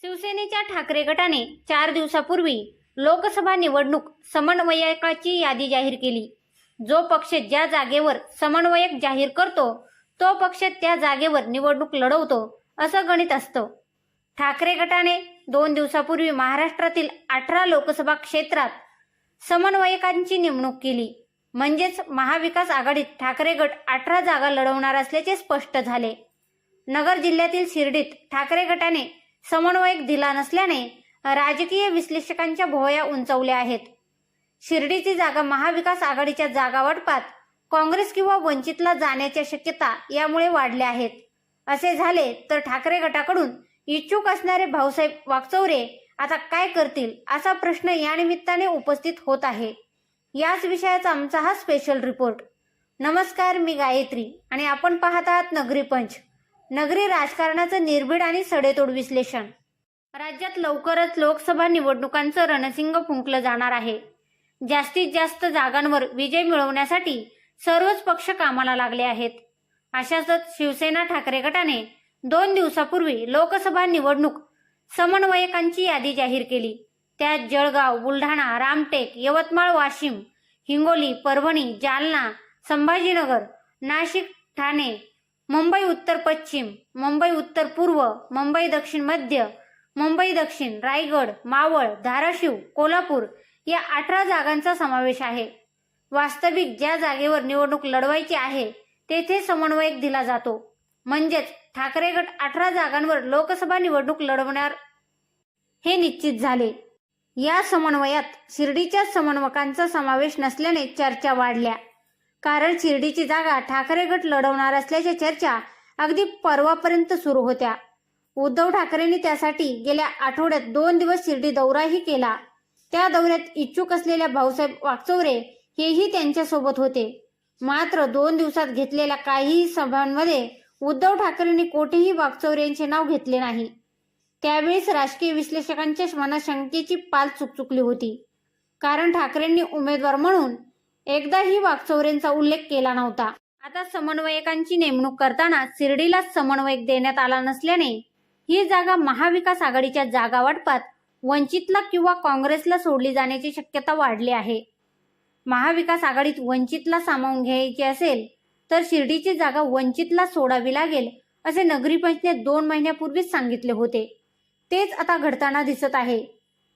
शिवसेनेच्या ठाकरे गटाने चार दिवसापूर्वी लोकसभा निवडणूक समन्वयकाची यादी जाहीर केली. जो पक्ष ज्या जागेवर समन्वयक जाहीर करतो तो पक्ष त्या जागेवर निवडणूक लढवतो असं गणित असतं. ठाकरे गटाने दोन दिवसापूर्वी महाराष्ट्रातील अठरा लोकसभा क्षेत्रात समन्वयकांची नेमणूक केली. म्हणजेच महाविकास आघाडीत ठाकरे गट अठरा जागा लढवणार असल्याचे स्पष्ट झाले. नगर जिल्ह्यातील शिर्डीत ठाकरे गटाने समन्वयक दिला नसल्याने राजकीय विश्लेषकांच्या भोवया उंचावल्या आहेत. शिर्डीची जागा महाविकास आघाडीच्या जागा वाटपात काँग्रेस किंवा वंचितला जाण्याच्या शक्यता यामुळे वाढल्या आहेत. असे झाले तर ठाकरे गटाकडून इच्छुक असणारे भाऊसाहेब वागचौरे आता काय करतील असा प्रश्न या निमित्ताने उपस्थित होत आहे. याच विषयाचा आमचा हा स्पेशल रिपोर्ट नमस्कार मी गायत्री आणि आपण पाहत आहात नगरी पंच. नगरी राजकारणाचं निर्भीड आणि सडेतोड विश्लेषण. राज्यात लवकरच लोकसभा निवडणुकांचं रणसिंग फुंकलं जाणार आहे. जास्तीत जास्त जागांवर विजय मिळवण्यासाठी सर्वच पक्ष कामाला लागले आहेत. अशातच शिवसेना ठाकरे गटाने दोन दिवसापूर्वी लोकसभा निवडणूक समन्वयकांची यादी जाहीर केली. त्यात जळगाव बुलढाणा रामटेक यवतमाळ वाशिम हिंगोली परभणी जालना संभाजीनगर नाशिक ठाणे मुंबई उत्तर पश्चिम मुंबई उत्तर पूर्व मुंबई दक्षिण मध्य मुंबई दक्षिण रायगड मावळ धाराशिव कोल्हापूर या अठरा जागांचा समावेश आहे. वास्तविक ज्या जागेवर निवडणूक लढवायची आहे तेथे समन्वयक दिला जातो. म्हणजेच ठाकरे गट अठरा जागांवर लोकसभा निवडणूक लढवणार हे निश्चित झाले. या समन्वयात शिर्डीच्या समन्वकांचा समावेश नसल्याने चर्चा वाढल्या. कारण शिर्डीची जागा ठाकरे गट लढवणार असल्याच्या चर्चा अगदी परवापर्यंत सुरू होत्या. उद्धव ठाकरेंनी त्यासाठी गेल्या आठवड्यात दोन दिवस शिर्डी दौराही केला. त्या दौऱ्यात इच्छुक असलेल्या भाऊसाहेब वागचौरे हेही त्यांच्यासोबत होते. मात्र दोन दिवसात घेतलेल्या काहीही सभांमध्ये उद्धव ठाकरेंनी कोठेही वागचौरे यांचे नाव घेतले नाही. त्यावेळेस राजकीय विश्लेषकांच्या मनात शंकेची पाल चुकचुकली होती. कारण ठाकरेंनी उमेदवार म्हणून एकदाही वागचौरेंचा उल्लेख केला नव्हता. आता समन्वयकांची नेमणूक करताना शिर्डीला समन्वयक देण्यात आला नसल्याने ही जागा महाविकास आघाडीच्या जागा वाटपात वंचितला किंवा काँग्रेसला सोडली जाण्याची शक्यता वाढली आहे. महाविकास आघाडीत वंचितला सामावून घ्यायची असेल तर शिर्डीची जागा वंचितला सोडावी लागेल असे नगरी पंचने दोन महिन्यापूर्वीच सांगितले होते. तेच आता घडताना दिसत आहे.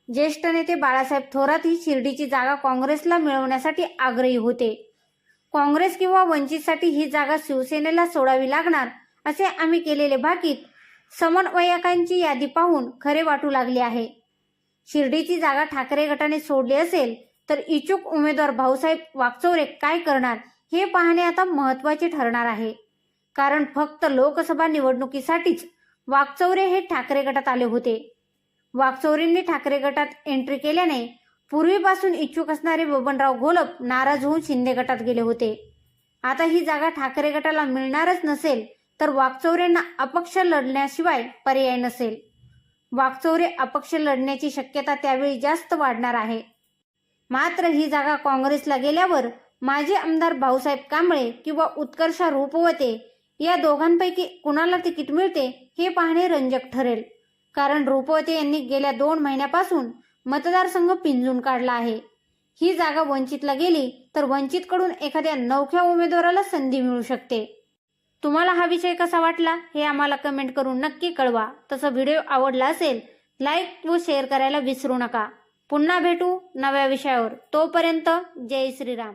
ज्येष्ठ नेते बाळासाहेब थोरात ही शिर्डीची जागा काँग्रेसला मिळवण्यासाठी आग्रही होते. काँग्रेस किंवा वंचितसाठी ही जागा शिवसेनेला सोडावी लागणार असे आम्ही केलेले भाकीत समन्वयकांची यादी पाहून खरे वाटू लागले आहे. शिर्डीची जागा ठाकरे गटाने सोडली असेल तर इच्छुक उमेदवार भाऊसाहेब वागचौरे काय करणार हे पाहणे आता महत्त्वाचे ठरणार आहे. कारण फक्त लोकसभा निवडणुकीसाठीच वागचौरे हे ठाकरे गटात आले होते. वागचौरेंनी ठाकरे गटात एंट्री केल्याने पूर्वीपासून इच्छुक असणारे बबनराव घोलप नाराज होऊन शिंदे गटात गेले होते. आता ही जागा ठाकरे गटाला मिळणारच नसेल तर वागचौरेंना अपक्ष लढण्याशिवाय पर्याय नसेल. वागचौरे अपक्ष लढण्याची शक्यता त्यावेळी जास्त वाढणार आहे. मात्र ही जागा काँग्रेसला गेल्यावर माजी आमदार भाऊसाहेब कांबळे किंवा उत्कर्षा रूपवते या दोघांपैकी कुणाला तिकीट मिळते हे पाहणे रंजक ठरेल. कारण रूपवती यांनी गेल्या दोन महिन्यापासून मतदारसंघ पिंजून काढला आहे. ही जागा वंचितला गेली तर वंचितकडून एखाद्या नवख्या उमेदवाराला संधी मिळू शकते. तुम्हाला हा विषय कसा वाटला हे आम्हाला कमेंट करून नक्की कळवा. तसं व्हिडिओ आवडला असेल लाईक व शेअर करायला विसरू नका. पुन्हा भेटू नव्या विषयावर. तोपर्यंत जय श्रीराम.